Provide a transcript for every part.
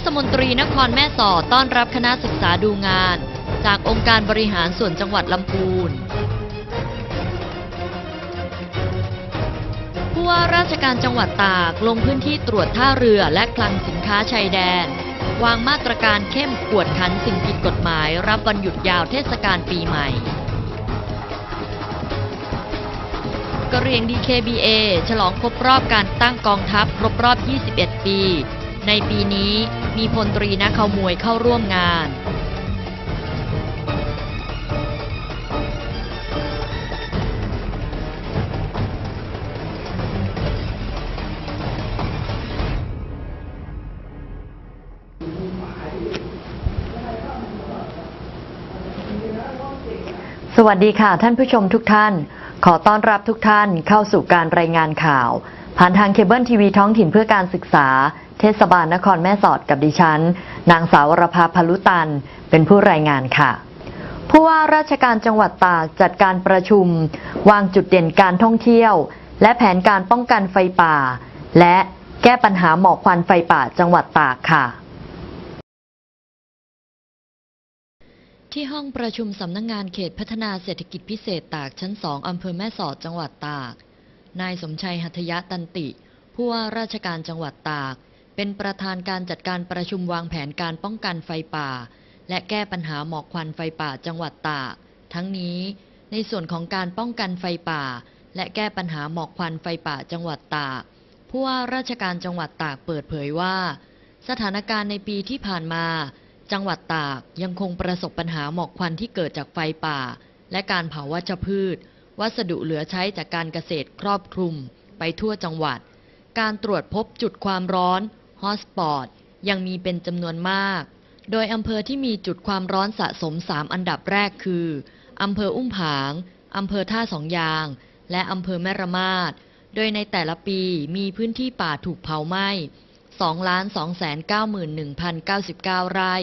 ทศมนตรีนครแม่สอดต้อนรับคณะศึกษาดูงาน จากองค์การบริหารส่วนจังหวัดลำพูนผู้ว่าราชการจังหวัดตากลงพื้นที่ตรวจท่าเรือและคลังสินค้าชายแดน วางมาตรการเข้มกวดขันสิ่งผิดกฎหมาย รับวันหยุดยาวเทศกาลปีใหม่กระเรียง DKBA ฉลองครบรอบการตั้งกองทัพครบรอบ 21 ปี ในปีนี้มีพลตรีนักขมวยเข้าร่วมงาน สวัสดีค่ะท่านผู้ชมทุกท่าน ขอต้อนรับทุกท่านเข้าสู่การรายงานข่าว ผ่านทางเคเบิลทีวีท้องถิ่นเพื่อการศึกษา เทศบาลนครแม่สอดกับดิฉัน นางสาวรภาพลุตัน เป็นผู้รายงานค่ะผู้ว่าราชการจังหวัดตากจัดการประชุม วางจุดเด่นการท่องเที่ยว และแผนการป้องกันไฟป่า และแก้ปัญหาหมอกควันไฟป่าจังหวัดตากค่ะ ที่ห้องประชุมสำนักงงานเขตพัฒนาเศรษฐกิจพิเศษตากชั้นสองอำเภอแม่สอดจังหวัดตาก นายสมชัยหัตยะตันติ ผู้ว่าราชการจังหวัดตาก เป็นประธานการจัดการประชุมวางแผนการป้องกันไฟป่า และแก้ปัญหาหมอกควันไฟป่าจังหวัดตาก ทั้งนี้ในส่วนของการป้องกันไฟป่า และแก้ปัญหาหมอกควันไฟป่าจังหวัดตาก ผู้ว่าราชการจังหวัดตากเปิดเผยว่า สถานการณ์ในปีที่ผ่านมา จังหวัดตากยังคงประสบปัญหาหมอกควันที่เกิดจากไฟป่า และการเผาวัชพืช วัสดุเหลือใช้จากการเกษตรครอบคลุม ไปทั่วจังหวัด การตรวจพบจุดความร้อนฮอสปอตยังมีเป็นจำนวนมาก โดยอำเภอที่มีจุดความร้อนสะสม 3 อันดับแรกคืออำเภออุ้มผางอำเภอท่าสองยาง และอำเภอแม่ระมาด โดยในแต่ละปีมีพื้นที่ป่าถูกเผาไหม้2,291,099 ไร่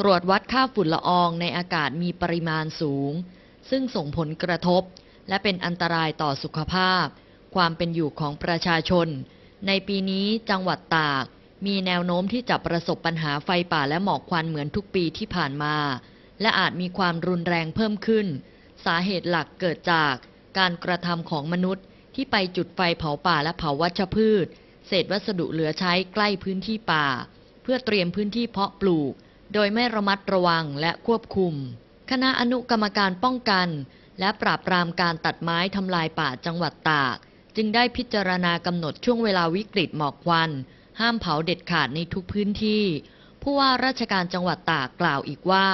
ตรวจวัดค่าฝุ่นละอองในอากาศมีปริมาณสูง ซึ่งส่งผลกระทบ และเป็นอันตรายต่อสุขภาพ ความเป็นอยู่ของประชาชน ในปีนี้จังหวัดตาก มีแนวโน้มที่จะประสบปัญหาไฟป่าและหมอกควันเหมือนทุกปีที่ผ่านมา และอาจมีความรุนแรงเพิ่มขึ้น สาเหตุหลักเกิดจากการกระทำของมนุษย์ที่ไปจุดไฟเผาป่าและเผาวัชพืช เศษวัสดุเหลือใช้ใกล้พื้นที่ป่า เพื่อเตรียมพื้นที่เพาะปลูก โดยไม่ระมัดระวังและควบคุม คณะอนุกรรมการป้องกัน และปราบปรามการตัดไม้ทำลายป่าจังหวัดตาก จึงได้พิจารณากำหนดช่วงเวลาวิกฤตหมอกควัน ห้ามเผาเด็ดขาดในทุกพื้นที่ ผู้ว่าราชการจังหวัดตากกล่าวอีกว่า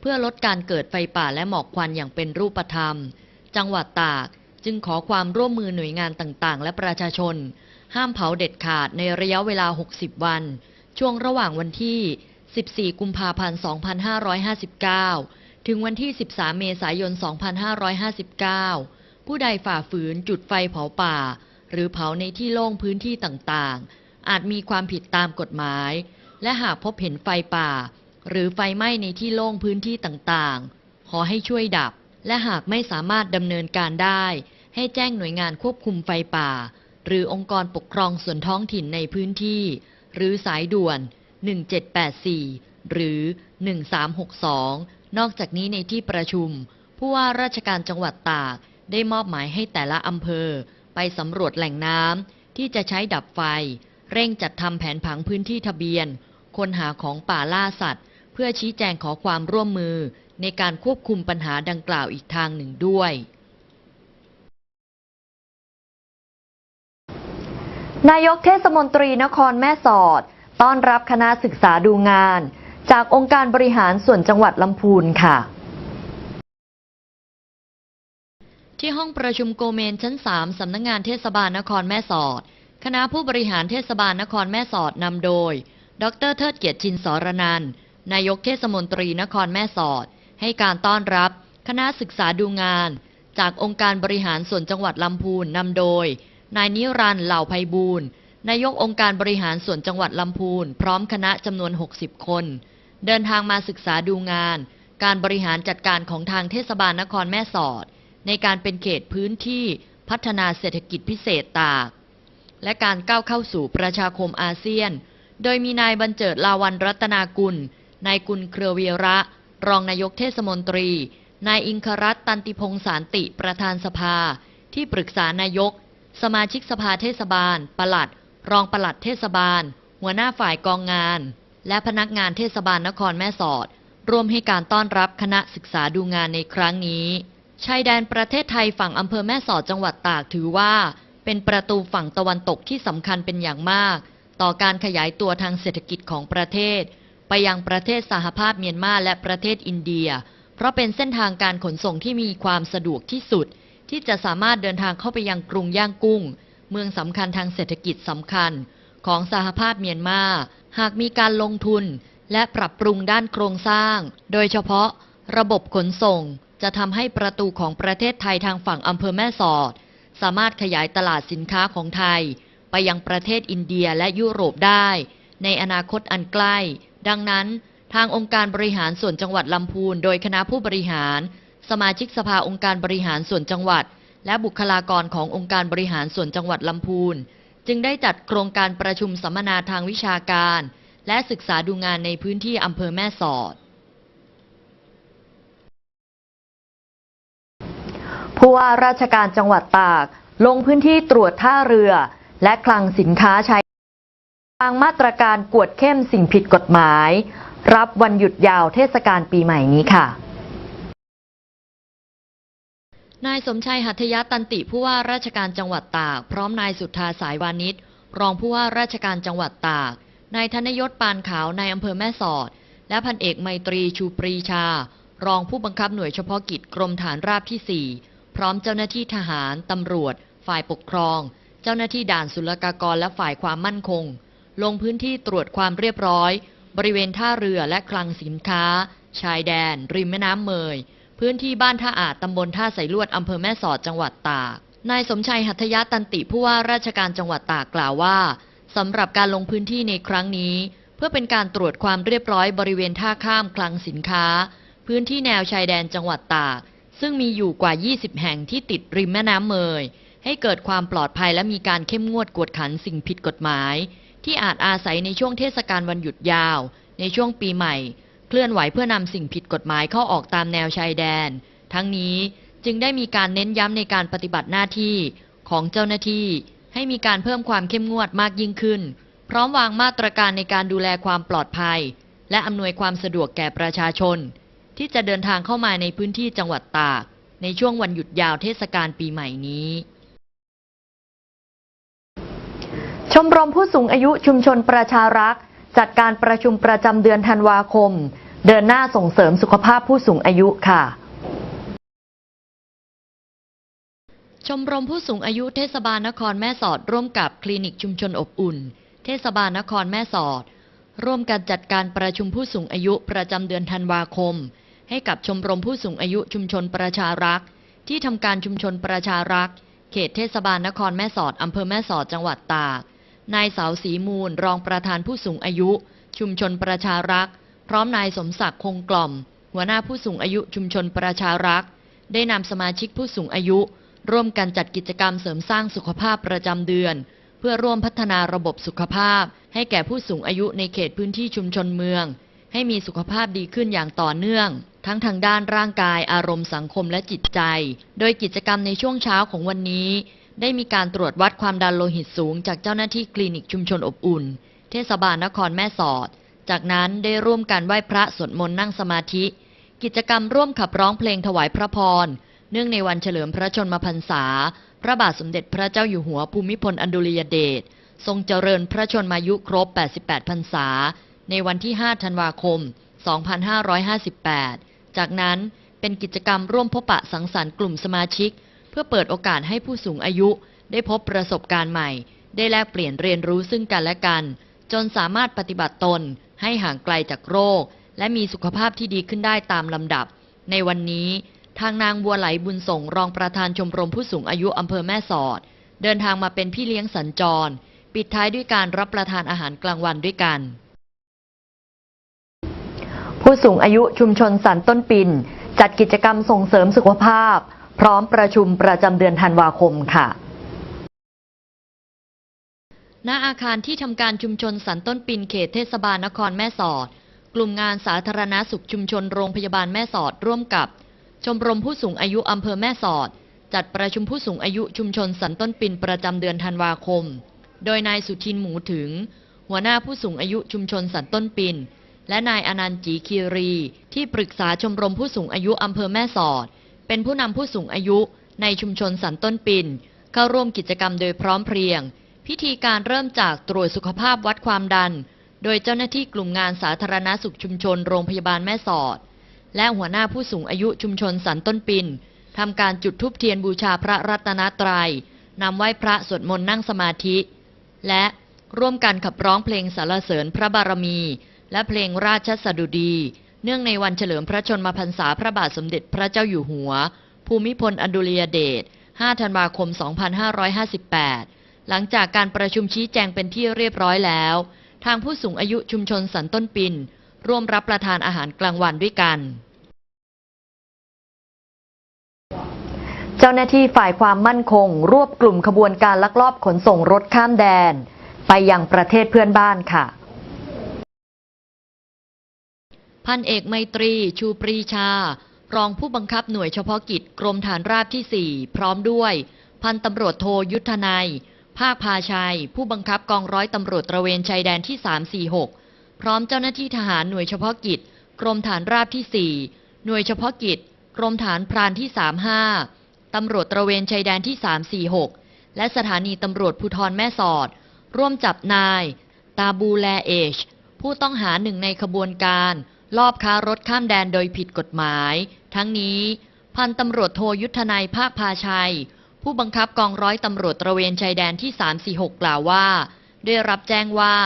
เพื่อลดการเกิดไฟป่าและหมอกควันอย่างเป็นรูปธรรม จังหวัดตากจึงขอความร่วมมือหน่วยงานต่างๆ และประชาชน ห้ามเผาเด็ดขาดในระยะเวลา 60 วัน ช่วงระหว่างวันที่ 14 กุมภาพันธ์ 2559 ถึงวันที่ 13 เมษายน 2559 ผู้ใดฝ่าฝืนจุดไฟเผาป่า หรือเผาในที่โล่งพื้นที่ต่างๆ อาจมีความผิดตามกฎหมาย และหากพบเห็นไฟป่า หรือไฟไหม้ในที่โล่งพื้นที่ต่างๆ ขอให้ช่วยดับ และหากไม่สามารถดำเนินการได้ ให้แจ้งหน่วยงานควบคุมไฟป่า หรือองค์กรปกครองส่วนท้องถิ่นในพื้นที่ หรือสายด่วน 1784 หรือ 1362 นอกจากนี้ในที่ประชุม ผู้ว่าราชการจังหวัดตากได้มอบหมายให้แต่ละอำเภอ ไปสำรวจแหล่งน้ำที่จะใช้ดับไฟ เร่งจัดทำแผนผังพื้นที่ทะเบียน คนหาของป่าล่าสัตว์ เพื่อชี้แจงขอความร่วมมือ ในการควบคุมปัญหาดังกล่าวอีกทางหนึ่งด้วยนายกเทศมนตรีนครแม่สอด ต้อนรับคณะศึกษาดูงาน จากองค์การบริหารส่วนจังหวัดลำพูนค่ะ ที่ห้องประชุมโกเมนชั้น 3 สำนักงงานเทศบาลนครแม่สอด คณะผู้บริหารเทศบาลนครแม่สอดนำโดย ดรเทิดเกียรติชินสรนันนายกเทศมนตรีนครแม่สอด ให้การต้อนรับ คณะศึกษาดูงาน จากองค์การบริหารส่วนจังหวัดลำพูนนำโดย นายนิรันด์เหล่าไพบูลนายกองค์การบริหารส่วนจังหวัดลำพูน พร้อมคณะจำนวน 60 คน เดินทางมาศึกษาดูงาน การบริหารจัดการของทางเทศบาลนครแม่สอด ในการเป็นเขตพื้นที่พัฒนาเศรษฐกิจพิเศษตาก และการก้าวเข้าสู่ประชาคมอาเซียน โดยมีนายบรรเจิดลาวันรัตนากุล นายกุลเครือวีระ รองนายกเทศมนตรี นายอิงครัตตันติพงษ์สารติประธานสภา ที่ปรึกษานายก สมาชิกสภาเทศบาล ปลัด รองปลัดเทศบาล หัวหน้าฝ่ายกองงาน และพนักงานเทศบาลนครแม่สอด ร่วมให้การต้อนรับคณะศึกษาดูงานในครั้งนี้ชายแดนประเทศไทยฝั่งอำเภอแม่สอดจังหวัดตากถือว่า เป็นประตูฝั่งตะวันตกที่สำคัญเป็นอย่างมาก ต่อการขยายตัวทางเศรษฐกิจของประเทศ ไปยังประเทศสหภาพเมียนมาและประเทศอินเดีย เพราะเป็นเส้นทางการขนส่งที่มีความสะดวกที่สุด ที่จะสามารถเดินทางเข้าไปยังกรุงย่างกุ้ง เมืองสำคัญทางเศรษฐกิจสำคัญ ของสหภาพเมียนมา หากมีการลงทุนและปรับปรุงด้านโครงสร้าง โดยเฉพาะระบบขนส่งจะทำให้ประตูของประเทศไทยทางฝั่งอำเภอแม่สอด สามารถขยายตลาดสินค้าของไทย ไปยังประเทศอินเดียและยุโรปได้ ในอนาคตอันใกล้ ดังนั้น ทางองค์การบริหารส่วนจังหวัดลำพูน โดยคณะผู้บริหาร สมาชิกสภาองค์การบริหารส่วนจังหวัด และบุคลากรขององค์การบริหารส่วนจังหวัดลำพูน จึงได้จัดโครงการประชุมสัมมนาทางวิชาการ และศึกษาดูงานในพื้นที่อำเภอแม่สอด ผู้ว่าราชการจังหวัดตาก ลงพื้นที่ตรวจท่าเรือ และคลังสินค้าใช้วางมาตรการกวดเข้มสิ่งผิดกฎหมาย รับวันหยุดยาวเทศกาลปีใหม่นี้ค่ะ นายสมชัยหัตถยะตันติผู้ว่าราชการจังหวัดตาก พร้อมนายสุทธาสายวานิชรองผู้ว่าราชการจังหวัดตาก นายธนยศปานขาว นายอำเภอแม่สอด และพันเอกไมตรีชูปรีชา รองผู้บังคับหน่วยเฉพาะกิจกรมฐานราบที่ 4 พร้อมเจ้าหน้าที่ทหาร ตำรวจ ฝ่ายปกครอง เจ้าหน้าที่ด่านศุลกากรและฝ่ายความมั่นคง ลงพื้นที่ตรวจความเรียบร้อย บริเวณท่าเรือและคลังสินค้า ชายแดน ริมแม่น้ำเมย พื้นที่บ้านท่าอาจตำบลท่าใสลวดอำเภอแม่สอดจังหวัดตาก นายสมชัยหัตถยะตันติผู้ว่าราชการจังหวัดตากกล่าวว่าสำหรับการลงพื้นที่ในครั้งนี้ เพื่อเป็นการตรวจความเรียบร้อยบริเวณท่าข้ามคลังสินค้า พื้นที่แนวชายแดนจังหวัดตาก ซึ่งมีอยู่กว่า 20 แห่งที่ติดริมแม่น้ำเมย ให้เกิดความปลอดภัยและมีการเข้มงวดกวดขันสิ่งผิดกฎหมาย ที่อาจอาศัยในช่วงเทศกาลวันหยุดยาว ในช่วงปีใหม่ เคลื่อนไหวเพื่อนำสิ่งผิดกฎหมายเข้าออกตามแนวชายแดน ทั้งนี้จึงได้มีการเน้นย้ำในการปฏิบัติหน้าที่ของเจ้าหน้าที่ให้มีการเพิ่มความเข้มงวดมากยิ่งขึ้น พร้อมวางมาตรการในการดูแลความปลอดภัย และอำนวยความสะดวกแก่ประชาชน ที่จะเดินทางเข้ามาในพื้นที่จังหวัดตาก ในช่วงวันหยุดยาวเทศกาลปีใหม่นี้ชมรมผู้สูงอายุชุมชนประชารักษ์ จัดการประชุมประจำเดือนธันวาคม เดินหน้าส่งเสริมสุขภาพผู้สูงอายุค่ะ ชมรมผู้สูงอายุเทศบาลนครแม่สอด ร่วมกับคลินิกชุมชนอบอุ่น เทศบาลนครแม่สอด ร่วมกันจัดการประชุมผู้สูงอายุประจำเดือนธันวาคม ให้กับชมรมผู้สูงอายุชุมชนประชารักษ์ที่ทำการชุมชนประชารักษ์เขตเทศบาลนครแม่สอดอำเภอแม่สอดจังหวัดตาก นายสาวศรีมูลรองประธานผู้สูงอายุ ชุมชนประชารักษ์ พร้อมนายสมศักดิ์คงกล่อม หัวหน้าผู้สูงอายุชุมชนประชารักษ์ ได้นำสมาชิกผู้สูงอายุ ร่วมกันจัดกิจกรรมเสริมสร้างสุขภาพประจำเดือน เพื่อร่วมพัฒนาระบบสุขภาพ ให้แก่ผู้สูงอายุในเขตพื้นที่ชุมชนเมือง ให้มีสุขภาพดีขึ้นอย่างต่อเนื่อง ทั้งทางด้านร่างกายอารมณ์สังคมและจิตใจ โดยกิจกรรมในช่วงเช้าของวันนี้ ได้มีการตรวจวัดความดันโลหิตสูง จากเจ้าหน้าที่คลินิกชุมชนอบอุ่น เทศบาลนครแม่สอด จากนั้นได้ร่วมกันไหว้พระสวดมนต์นั่งสมาธิ กิจกรรมร่วมขับร้องเพลงถวายพระพร เนื่องในวันเฉลิมพระชนมพรรษา พระบาทสมเด็จพระเจ้าอยู่หัวภูมิพลอดุลยเดช ทรงเจริญพระชนมายุครบ 88 พรรษา ในวันที่ 5 ธันวาคม 2558 จากนั้นเป็นกิจกรรมร่วมพบปะสังสรรค์กลุ่มสมาชิก พื่อเปิดโอกาสให้ผู้สูงอายุได้พบประสบการณ์ใหม่ ได้แลกเปลี่ยนเรียนรู้ซึ่งกันและกัน จนสามารถปฏิบัติตนให้ห่างไกลจากโรค และมีสุขภาพที่ดีขึ้นได้ตามลำดับ ในวันนี้ทางนางบัวไหลบุญส่งรองประธานชมรมผู้สูงอายุอำเภอแม่สอด เดินทางมาเป็นพี่เลี้ยงสัญจร ปิดท้ายด้วยการรับประทานอาหารกลางวันด้วยกัน ผู้สูงอายุชุมชนสันต้นปินจัดกิจกรรมส่งเสริมสุขภาพ พร้อมประชุมประจำเดือนธันวาคมค่ะณอาคารที่ทำการชุมชนสันต้นปินเขตเทศบาลนครแม่สอด กลุ่มงานสาธารณสุขชุมชนโรงพยาบาลแม่สอดร่วมกับ ชมรมผู้สูงอายุอำเภอแม่สอด จัดประชุมผู้สูงอายุชุมชนสันต้นปินประจำเดือนธันวาคม โดยนายสุทินหมูถึง หัวหน้าผู้สูงอายุชุมชนสันต้นปิน และนายอนันต์จีคีรี ที่ปรึกษาชมรมผู้สูงอายุอำเภอแม่สอด เป็นผู้นำผู้สูงอายุในชุมชนสันต้นปินเข้าร่วมกิจกรรมโดยพร้อมเพรียง พิธีการเริ่มจากตรวจสุขภาพวัดความดัน โดยเจ้าหน้าที่กลุ่มงานสาธารณสุขชุมชนโรงพยาบาลแม่สอด และหัวหน้าผู้สูงอายุชุมชนสันต้นปินทำการจุดธูปเทียนบูชาพระรัตนตรัยนำไหว้พระสวดมนต์นั่งสมาธิ และร่วมกันขับร้องเพลงสรรเสริญพระบารมี และเพลงราชสดุดี เนื่องในวันเฉลิมพระชนมพรรษาพระบาทสมเด็จพระเจ้าอยู่หัว ภูมิพลอดุลยเดช 5 ธันวาคม 2558 หลังจากการประชุมชี้แจงเป็นที่เรียบร้อยแล้ว ทางผู้สูงอายุชุมชนสันต้นปิน ร่วมรับประทานอาหารกลางวันด้วยกันเจ้าหน้าที่ฝ่ายความมั่นคง รวบกลุ่มขบวนการลักลอบขนส่งรถข้ามแดน ไปยังประเทศเพื่อนบ้านค่ะ พันเอกไมตรี ชูปรีชา รองผู้บังคับหน่วยเฉพาะกิจกรมฐานราบที่ 4 พร้อมด้วย พันตำรวจโทยุทธนายภาคพาชัย ผู้บังคับกองร้อยตำรวจตระเวนชายแดนที่ 346 พร้อมเจ้าหน้าที่ทหารหน่วยเฉพาะกิจ กรมฐานราบที่ 4 หน่วยเฉพาะกิจ กรมฐานพรานที่ 35 ตำรวจตระเวนชายแดนที่ 346 และสถานีตำรวจภูธรแม่สอด ร่วมจับนาย ตาบูแลเอช ผู้ต้องหาหนึ่งในขบวนการ ลอบค้ารถข้ามแดนโดยผิดกฎหมาย ทั้งนี้ พันตำรวจโทยุทธนายภาคพาชัย ผู้บังคับกองร้อยตำรวจตระเวนชายแดนที่ 346 กล่าวว่า ได้รับแจ้งว่า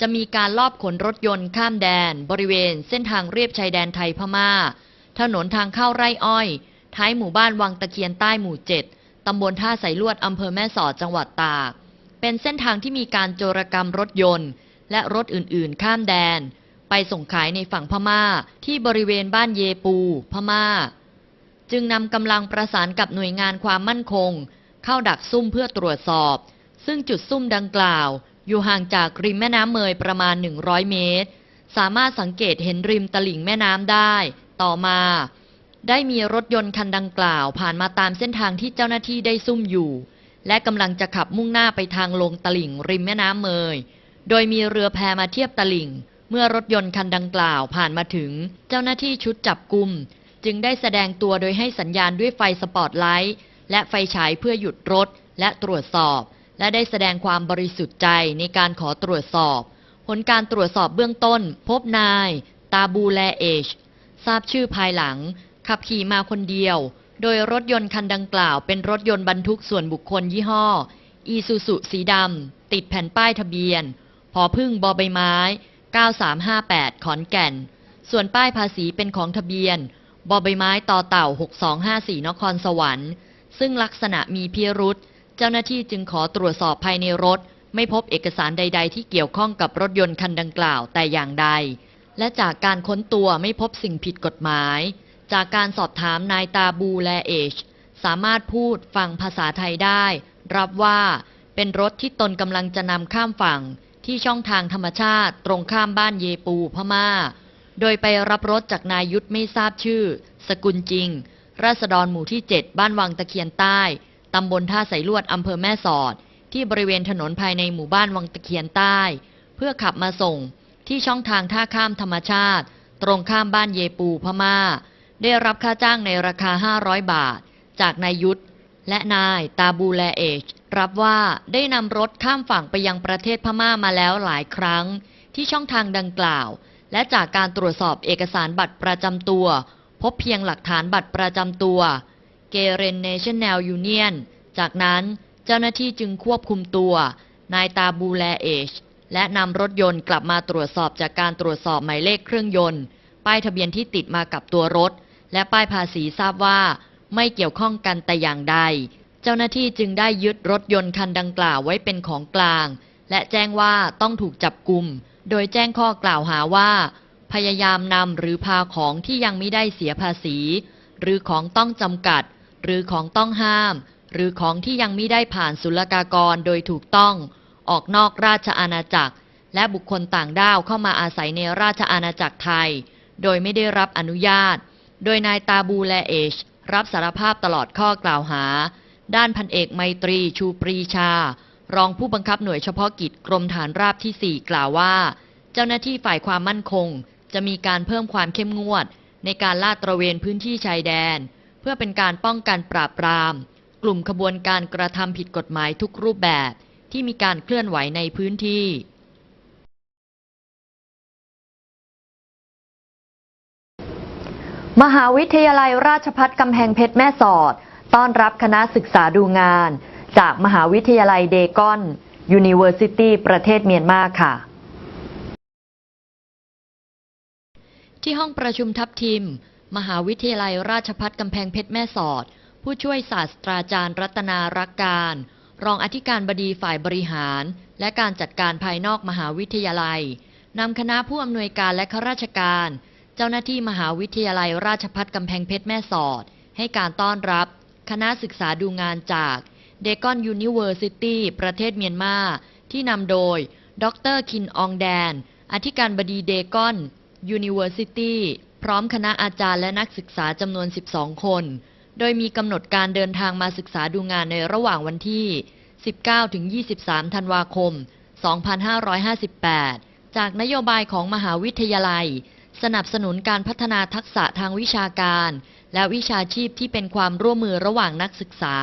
จะมีการลอบขนรถยนต์ข้ามแดน บริเวณเส้นทางเรียบชายแดนไทยพม่า ถนนทางเข้าไร่อ้อย ท้ายหมู่บ้านวังตะเคียนใต้หมู่7ตำบลท่าสายลวดอำเภอแม่สอดจังหวัดตาก เป็นเส้นทางที่มีการโจรกรรมรถยนต์ และรถอื่น ๆ ข้ามแดน ไปส่งขายในฝั่งพม่าที่บริเวณบ้านเยปู พม่า จึงนำกำลังประสานกับหน่วยงานความมั่นคง เข้าดักซุ่มเพื่อตรวจสอบ ซึ่งจุดซุ่มดังกล่าว อยู่ห่างจากริมแม่น้ำเมยประมาณ 100 เมตร สามารถสังเกตเห็นริมตลิ่งแม่น้ำได้ ต่อมา ได้มีรถยนต์คันดังกล่าว ผ่านมาตามเส้นทางที่เจ้าหน้าที่ได้ซุ่มอยู่ และกำลังจะขับมุ่งหน้าไปทางลงตลิ่งริมแม่น้ำเมย โดยมีเรือแพมาเทียบตลิ่ง เมื่อรถยนต์คันดังกล่าวผ่านมาถึง เจ้าหน้าที่ชุดจับกุมจึงได้แสดงตัวโดยให้สัญญาณด้วยไฟสปอตไลท์และไฟฉายเพื่อหยุดรถและตรวจสอบ และได้แสดงความบริสุทธิ์ใจในการขอตรวจสอบ ผลการตรวจสอบเบื้องต้น พบนาย ตาบูแลเอช ทราบชื่อภายหลัง ขับขี่มาคนเดียว โดยรถยนต์คันดังกล่าวเป็นรถยนต์บรรทุกส่วนบุคคลยี่ห้อ อีซูซุสีดำติดแผ่นป้ายทะเบียน พอพึ่งบอใบไม้ 9358 ขอนแก่น ส่วนป้ายภาษีเป็นของทะเบียน บอใบไม้ต่อเต่า 6254 นครสวรรค์ ซึ่งลักษณะมีพิรุษ เจ้าหน้าที่จึงขอตรวจสอบภายในรถ ไม่พบเอกสารใด ๆ ที่เกี่ยวข้องกับรถยนต์คันดังกล่าวแต่อย่างใด และจากการค้นตัวไม่พบสิ่งผิดกฎหมาย จากการสอบถามนายตาบูแลเอช สามารถพูดฟังภาษาไทยได้ รับว่าเป็นรถที่ตนกำลังจะนำข้ามฝั่ง ที่ช่องทางธรรมชาติ ตรงข้ามบ้านเยปูพม่า โดยไปรับรถจากนายยุทธไม่ทราบชื่อ สกุลจริง ราษฎรหมู่ที่ 7 บ้านวังตะเคียนใต้ ตำบลท่าสายลวดอำเภอแม่สอด ที่บริเวณถนนภายในหมู่บ้านวังตะเคียนใต้ เพื่อขับมาส่งที่ช่องทางท่าข้ามธรรมชาติ ตรงข้ามบ้านเยปูพม่า ได้รับค่าจ้างในราคา 500 บาท จากนายยุทธ และนายตาบูแลเอชรับว่าได้นำรถข้ามฝั่งไปยังประเทศพม่ามาแล้วหลายครั้ง ที่ช่องทางดังกล่าว และจากการตรวจสอบเอกสารบัตรประจำตัว พบเพียงหลักฐานบัตรประจำตัวเกเรนเนชั่นแนลยูเนียนจากนั้นเจ้าหน้าที่จึงควบคุมตัวนายตาบูแลเอชและนำรถยนต์กลับมาตรวจสอบจากการตรวจสอบหมายเลขเครื่องยนต์ ป้ายทะเบียนที่ติดมากับตัวรถ และป้ายภาษีทราบว่า ไม่เกี่ยวข้องกันแต่อย่างใด เจ้าหน้าที่จึงได้ยึดรถยนต์คันดังกล่าวไว้เป็นของกลาง และแจ้งว่าต้องถูกจับกุมโดยแจ้งข้อกล่าวหาว่า พยายามนำหรือพาของที่ยังไม่ได้เสียภาษี หรือของต้องจำกัด หรือของต้องห้าม หรือของที่ยังไม่ได้ผ่านศุลกากรโดยถูกต้อง ออกนอกราชอาณาจักร และบุคคลต่างด้าวเข้ามาอาศัยในราชอาณาจักรไทย โดยไม่ได้รับอนุญาต โดยนายตาบูและเอช รับสารภาพตลอดข้อกล่าวหา ด้านพันเอกไมตรีชูปรีชา รองผู้บังคับหน่วยเฉพาะกิจกรมฐานราบที่ 4 กล่าวว่า เจ้าหน้าที่ฝ่ายความมั่นคง จะมีการเพิ่มความเข้มงวด ในการลาดตระเวนพื้นที่ชายแดน เพื่อเป็นการป้องกันปราบปราม กลุ่มขบวนการกระทำผิดกฎหมายทุกรูปแบบที่มีการเคลื่อนไหวในพื้นที่ มหาวิทยาลัยราชพัฒกำแพงเพชรแม่สอด ต้อนรับคณะศึกษาดูงาน จากมหาวิทยาลัยเดกอน University ประเทศเมียนมาค่ะ ที่ห้องประชุมทับทิม มหาวิทยาลัยราชพัฒกำแพงเพชรแม่สอด ผู้ช่วยศาสตราจารย์รัตนารักการ รองอธิการบดีฝ่ายบริหาร และการจัดการภายนอกมหาวิทยาลัยนำคณะผู้อำนวยการและข้าราชการ เจ้าหน้าที่มหาวิทยาลัยราชพัฒกำแพงเพชรแม่สอด ให้การต้อนรับ คณะศึกษาดูงานจากเดกอนยูนิเวอร์ซิตี้ประเทศเมียนมา ที่นำโดย ดรคินอองแดน อธิการบดีเดกอน University พร้อมคณะอาจารย์และนักศึกษาจำนวน 12 คน โดยมีกำหนดการเดินทางมาศึกษาดูงานในระหว่างวันที่ 19-23 ธันวาคม 2558 จากนโยบายของมหาวิทยาลัย สนับสนุนการพัฒนาทักษะทางวิชาการ และวิชาชีพที่เป็นความร่วมมือระหว่างนักศึกษา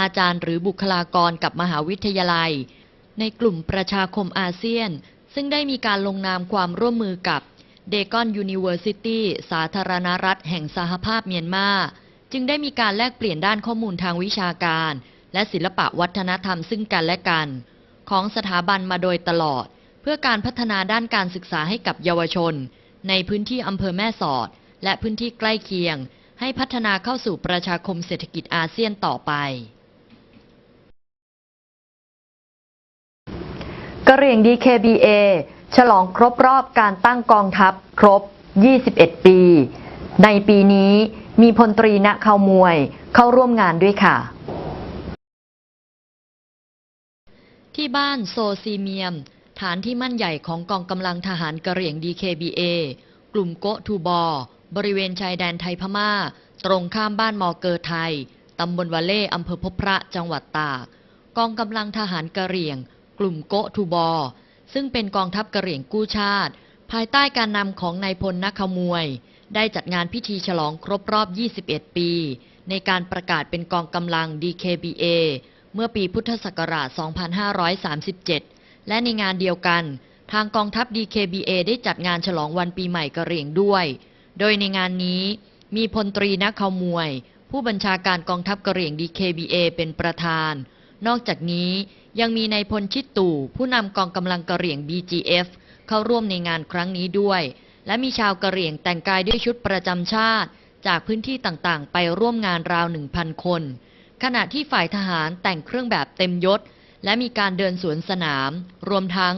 อาจารย์หรือบุคลากรกับมหาวิทยาลัย ในกลุ่มประชาคมอาเซียน ซึ่งได้มีการลงนามความร่วมมือกับเดกอนยูนิเวอร์ซิตี้สาธารณรัฐแห่งสหภาพเมียนมาจึงได้มีการแลกเปลี่ยนด้านข้อมูลทางวิชาการ และศิลปะวัฒนธรรมซึ่งกันและกัน ของสถาบันมาโดยตลอด เพื่อการพัฒนาด้านการศึกษาให้กับเยาวชน ในพื้นที่อำเภอแม่สอด และพื้นที่ใกล้เคียง ให้พัฒนาเข้าสู่ประชาคมเศรษฐกิจอาเซียนต่อไปกระเหรี่ยง DKBA ฉลองครบรอบการตั้งกองทัพครบ 21 ปี ในปีนี้มีพลตรีณเขามวยเข้าร่วมงานด้วยค่ะ ที่บ้านโซซีเมียม ฐานที่มั่นใหญ่ของกองกำลังทหารกระเหรี่ยง DKBA กลุ่มโกะทูบอ บริเวณชายแดนไทยพม่า ตรงข้ามบ้านมอเกอไทย ตำบลวาเล่อำเภอพบพระจังหวัดตาก กองกำลังทหารกระเหรี่ยง กลุ่มโกะทูบอ ซึ่งเป็นกองทัพกระเหรี่ยงกู้ชาติ ภายใต้การนำของนายพลนักขมวย ได้จัดงานพิธีฉลองครบรอบ 21 ปี ในการประกาศเป็นกองกำลัง DKBA เมื่อปีพุทธศักราช 2537 และในงานเดียวกัน ทางกองทัพ DKBA ได้จัดงานฉลองวันปีใหม่กระเหรี่ยงด้วย โดยในงานนี้มีพลตรีนักขมวย ผู้บัญชาการกองทัพกระเหรี่ยง DKBA เป็นประธาน นอกจากนี้ยังมีนายพลชิดตู่ผู้นำกองกำลังกระเหรี่ยง BGF เข้าร่วมในงานครั้งนี้ด้วย และมีชาวกระเหรี่ยงแต่งกายด้วยชุดประจำชาติ จากพื้นที่ต่างๆ ไปร่วมงานราว 1,000 คน ขณะที่ฝ่ายทหารแต่งเครื่องแบบเต็มยศ และมีการเดินสวนสนาม รวมทั้ง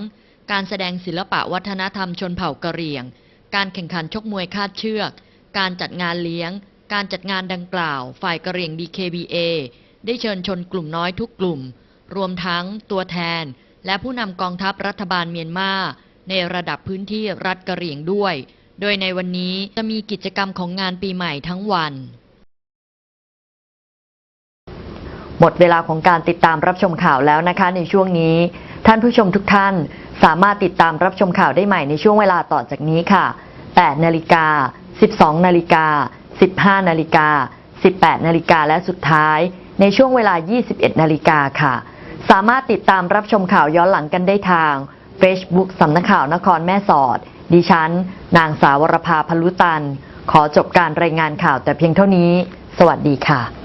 การแสดงศิลปะวัฒนธรรมชนเผ่ากะเหรี่ยง การแข่งขันชกมวยคาดเชือก การจัดงานเลี้ยง การจัดงานดังกล่าว ฝ่ายกะเหรี่ยง DKBA ได้เชิญชนกลุ่มน้อยทุกกลุ่ม รวมทั้งตัวแทน และผู้นำกองทัพรัฐบาลเมียนมาในระดับพื้นที่รัฐกะเหรี่ยงด้วย โดยในวันนี้จะมีกิจกรรมของงานปีใหม่ทั้งวัน หมดเวลาของการติดตามรับชมข่าวแล้วนะคะ ในช่วงนี้ ท่านผู้ชมทุกท่านสามารถติดตามรับชมข่าวได้ใหม่ในช่วงเวลาต่อจากนี้ค่ะ 8 นาฬิกา 12 นาฬิกา 15 นาฬิกา 18 นาฬิกาและสุดท้าย ในช่วงเวลา 21 นาฬิกาค่ะ สามารถติดตามรับชมข่าวย้อนหลังกันได้ทาง Facebook สำนักข่าวนครแม่สอด ดิฉัน นางสาวรภาพลุตัน ขอจบการรายงานข่าวแต่เพียงเท่านี้ สวัสดีค่ะ